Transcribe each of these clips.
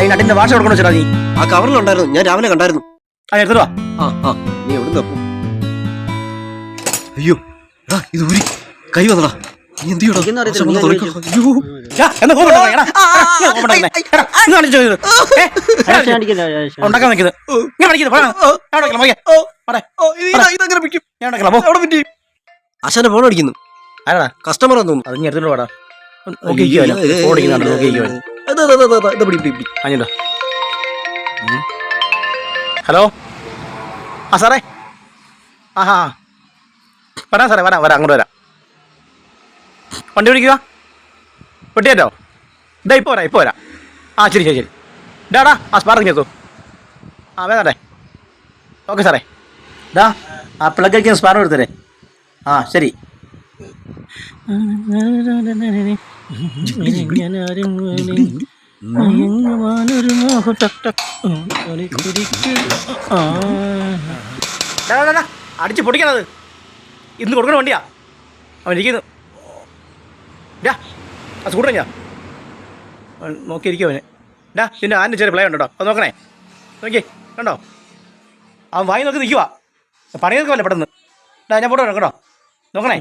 ഈ നട്ടിന്റെ വാഷ കൊടുക്കണോ ചേട്ടാ നീ? ആ കവറിലുണ്ടായിരുന്നു. ഞാൻ രാവിലെ കണ്ടായിരുന്നു. ആ എടുത്തോ ആ ആ നീ എവിടെ തപ്പു അയ്യോ എടാ ഇത് ഊരി. കൈ വന്നടാ. നീ എന്ത്. അയ്യോ. എന്നാ. ഉണ്ടാക്കാൻ നിൽക്കുന്നത് ആശാന്റെ ഫോൺ അടിക്കുന്നു. ആരാടാ? കസ്റ്റമർ തോന്നുന്നു അത് ഞാൻ എടുത്തിട്ട് പോടാ. നോക്കി ഓടിക്കുന്നുണ്ട്, നോക്കി പിടി പിടി പിടി. ഹലോ? ആ സാറേ. ആഹാ. വരാം സാറേ വരാം വരാം അങ്ങോട്ട് വരാം. വണ്ടി പിടിക്കുക വെട്ടിയേറ്റോ? ഇതാ ഇപ്പോൾ വരാം ഇപ്പോൾ വരാം. ആ ശരി ശരി ശരി. ഡാടാ ആ സ്പാർക്ക് കേൾക്കൂ ആ വേണ്ടേ ഓക്കെ സാറേ. ഡാ ആ പിള്ളേക്ക് സ്പാർ എടുത്തരേ. ആ ശരി. ഡാ, ഡാ, അടിച്ച് പൊടിക്കണത്. ഇന്ന് കൊടുക്കണ വണ്ടിയാ. അവൻ ഇരിക്കുന്നു. ഡാ ആ സ്കൂട്ടർ ഞാൻ നോക്കിയിരിക്കും അവനെ. ഡാ പിന്നെ ആന്റെ ചെറിയ പ്ലേ ഉണ്ടോ? കേട്ടോ അത് നോക്കണേ. നോക്കി കണ്ടോ? അവൻ വായി നോക്കി നിൽക്കുവാ. പണി നോക്കുമല്ലേ പെട്ടെന്ന്. ഡാ ഞാൻ പോട്ടോ കേട്ടോ. നോക്കണേ.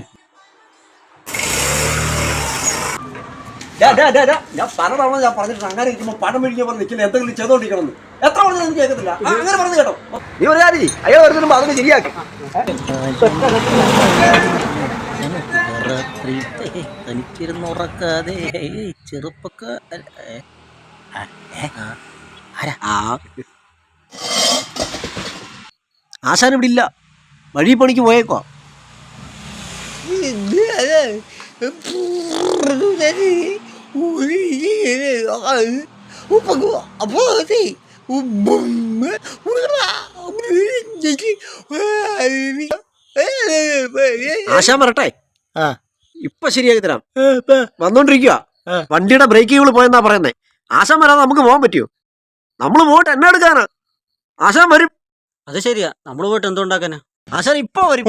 ഞാൻ പല തവണ ഞാൻ പറഞ്ഞിട്ടുണ്ട്. അങ്ങനെ ഇരിക്കുമ്പോൾ പണം പറഞ്ഞ് നിൽക്കില്ല. എന്തെങ്കിലും ചെയ്തോണ്ടിരിക്കണം എത്ര പറഞ്ഞു എനിക്ക് കേൾക്കത്തില്ല? അങ്ങനെ പറഞ്ഞു കേട്ടോ. നീ ഒരു കാര്യം. അയാൾ അതൊക്കെ ശരിയാക്കി. തനിച്ചിരുന്നുറക്കാതെ ചെറുപ്പക്ക. ആശാൻ ഇവിടെ ഇല്ല. വഴി പണിക്ക് പോയേക്കോ. ആശാൻ വരട്ടെ. ആ. ഇപ്പൊ ശരിയാക്കി തരാം. വന്നോണ്ടിരിക്കുക. വണ്ടിയുടെ ബ്രേക്കുകൾ പോയെന്നാ പറയുന്നേ. ആശാൻ വരാതെ നമുക്ക് പോകാൻ പറ്റുമോ നമ്മൾ പോയിട്ട് എന്നെ എടുക്കാനാ. ആശാൻ വരും. അത് ശരിയാ. നമ്മൾ പോയിട്ട് എന്തുണ്ടാക്കാനാ ആശാൻ ഇപ്പൊ വരും.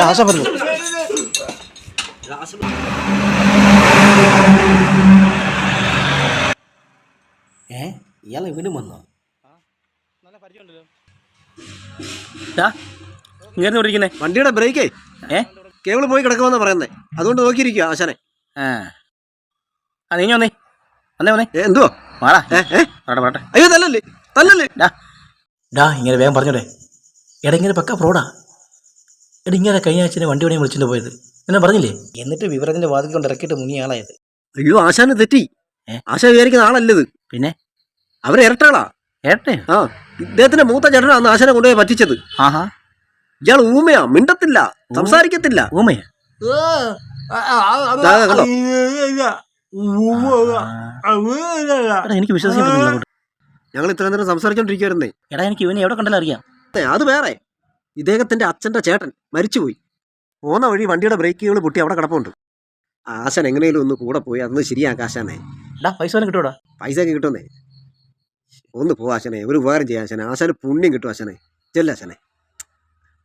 പറഞ്ഞു ഏ ഇയാൾ വീണ്ടും വന്നോ? ഇങ്ങനെ ഇരിക്കുന്നേ? വണ്ടിയുടെ ബ്രേക്കേ. ഏ? കേബിൾ പോയി കിടക്കുമെന്നാ പറയുന്നേ. അതുകൊണ്ട് നോക്കിയിരിക്കുക ആശാനെ. ആ. നീ വന്നേ. വന്നേ വന്നേ. എന്തോ ഏ പറട്ടെ പറട്ടെ അയ്യോ തല്ലല്ലേ തല്ലല്ലേ. ഡാ. ഡാ ഇങ്ങനെ വേഗം പറഞ്ഞോടെ. എടാ ഇങ്ങനെ പക്ക ഫ്രോഡാ എടാ ഇങ്ങനെ കഴിഞ്ഞ ആഴ്ച വണ്ടി പണിയും വിളിച്ചിട്ട് പോയത്. എന്നെ പറഞ്ഞില്ലേ? എന്നിട്ട് വിവരത്തിന്റെ വാതിൽ കൊണ്ട് ഇറക്കിയിട്ട് മുങ്ങിയ ആളായത്. അയ്യോ ആശാന് തെറ്റി. ആശാ വിചാരിക്കുന്ന ആളല്ലത് പിന്നെ? അവരെ ഇരട്ടാളാ ഏട്ടെ ആ ഇദ്ദേഹത്തിന്റെ മൂത്ത ചേട്ടനാണ് ആശാനെ കൊണ്ടുപോയി പറ്റിച്ചത്. ആഹാ. ഇയാൾ ഊമയാ മിണ്ടത്തില്ല സംസാരിക്കത്തില്ല. ഊമയാ? എനിക്ക് വിശ്വസിക്കാൻ പറ്റുന്നില്ല ഞങ്ങൾ ഇത്രയും നേരം സംസാരിച്ചോണ്ടിരിക്കുവായിരുന്നേ. എടാ എനിക്ക് ഇവനെ എവിടെ കണ്ടാലും അറിയാം. അത് വേറെ. ഇദ്ദേഹത്തിന്റെ അച്ഛന്റെ ചേട്ടൻ മരിച്ചുപോയി. പോന്ന വഴി വണ്ടിയുടെ ബ്രേക്കുകൾ പൊട്ടി അവിടെ കിടപ്പുണ്ട്. ആശൻ എങ്ങനെയും ഒന്ന് കൂടെ പോയി അന്ന് ശരിയാക്കാം ആശാനെ. പൈസ വല്ലതും കിട്ടൂടാ പൈസ ഒക്കെ കിട്ടുന്നേ ഒന്ന് പോ ആശനെ ഒരു ഉപകാരം ചെയ്യാം ആശാനെ. ആശാന് പുണ്യം കിട്ടും ആശനെ. ചെല്ല ആശനെ.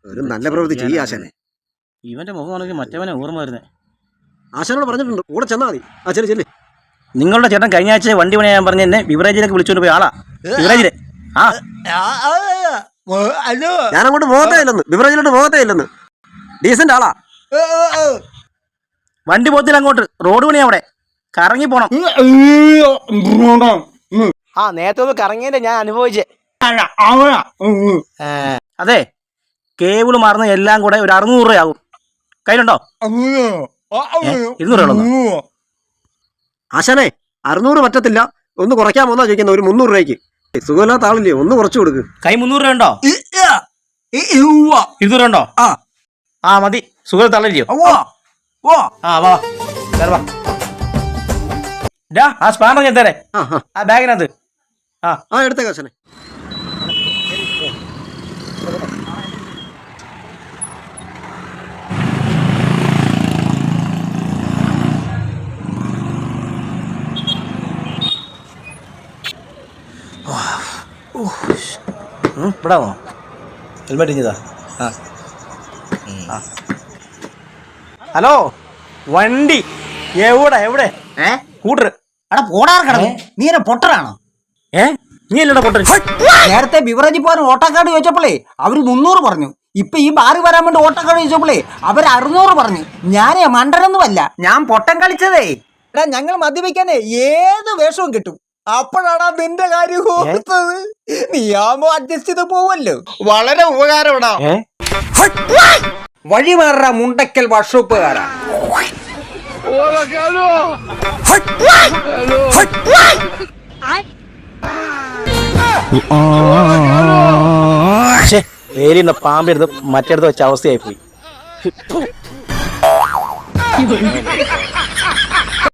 ഒരു നല്ല പ്രവൃത്തി ചെയ്യുക ആശനെ. ഇവന്റെ മുഖം ആണെങ്കിൽ മറ്റവനെ ഓർമ്മ വരുന്നത് ആശാനോട് പറഞ്ഞിട്ടുണ്ട് കൂടെ ചെന്നാൽ മതി. ആ ചെല്ലേ. ചെല്ലു നിങ്ങളുടെ ചേട്ടൻ കഴിഞ്ഞ ആഴ്ച വണ്ടി പണിയാൻ പറഞ്ഞ എന്നെ ബിവറേജിലേക്ക് വിളിച്ചുകൊണ്ട് പോയി ആളാ. ബിവറേജിൽ ഞാൻ അങ്ങോട്ട് പോകത്തേ ഇല്ലെന്ന് ബിവറേജിലോട്ട് പോകത്തേ ഇല്ലെന്ന് ഡീസന്റ് ആളാ. വണ്ടി പോത്തില്ല അങ്ങോട്ട്. റോഡ് പണി അവിടെ. കറങ്ങി പോണം. ആ നേരത്തെ ഒന്ന് കറങ്ങിയല്ലേ ഞാൻ അനുഭവിച്ചേ. അതെ. കേബിൾ മറന്ന് എല്ലാം കൂടെ ഒരു അറുന്നൂറ് രൂപയാകും. കയ്യിലുണ്ടോ? ഇരുന്നൂറ് രൂപ ആശാനെ അറുന്നൂറ് പറ്റത്തില്ല. ഒന്ന് കുറയ്ക്കാൻ പോന്നാ ചോദിക്കുന്നത്. ഒരു മുന്നൂറ് രൂപയ്ക്ക്. സുഖമില്ലാത്ത ആളില്ലേ? ഒന്ന് കുറച്ച് കൊടുക്ക്. കൈ മുന്നൂറ് രൂപ ഉണ്ടോ? ഇരുന്നൂറ് രൂപ ഉണ്ടോ? ആ. മതി. സുഖം തള്ളല്ലോ ആ വാ. കേറ് വാ. ഡാ, ആ സ്പാനർ ഞാൻ തരേ. ആ ആ. ആ ബാഗിനകത്ത്. ആ. ആ എടുത്തേക്ക് ഇവിടെ ഹെൽമെറ്റ് ഇഞ്ഞതാ ആ. ഹലോ? വണ്ടി. എവിടെ? എവിടെ? ഏ? കൂട്ടർ എടാ പോടാ കിടന്നു. നീ എന്നെ പൊട്ടറാണോ? ഏ? നീ അല്ലടാ പൊട്ടൻ നേരത്തെ ബിവറേജിൽ പോകാൻ ഓട്ടോക്കാട് ചോദിച്ചപ്പോളേ അവർ മുന്നൂറ് പറഞ്ഞു. ഇപ്പൊ ഈ ബാറി വരാൻ വേണ്ടി ഓട്ടോക്കാട് ചോദിച്ചപ്പോളേ അവർ അറുന്നൂറ് പറഞ്ഞു. ഞാനേ മണ്ടനൊന്നുമല്ല. ഞാൻ പൊട്ടം കളിച്ചതേ. എടാ ഞങ്ങൾ മദ്യപിക്കാനേ ഏത് വേഷവും കിട്ടും. അപ്പോഴാണ് നിന്റെ കാര്യം ഓർത്തത്. നീയാമോ അഡ്ജസ്റ്റ് ചെയ്ത് പോവല്ലോ. വളരെ ഉപകാരപ്പെടാ വഴി മാറാ മുണ്ടക്കൽ വർഷോപ്പുകാരാ. പക്ഷേ പാമ്പിരുന്ന് പാമ്പെടുത്ത് മറ്റേടത്ത് വെച്ച അവസ്ഥയായി പോയി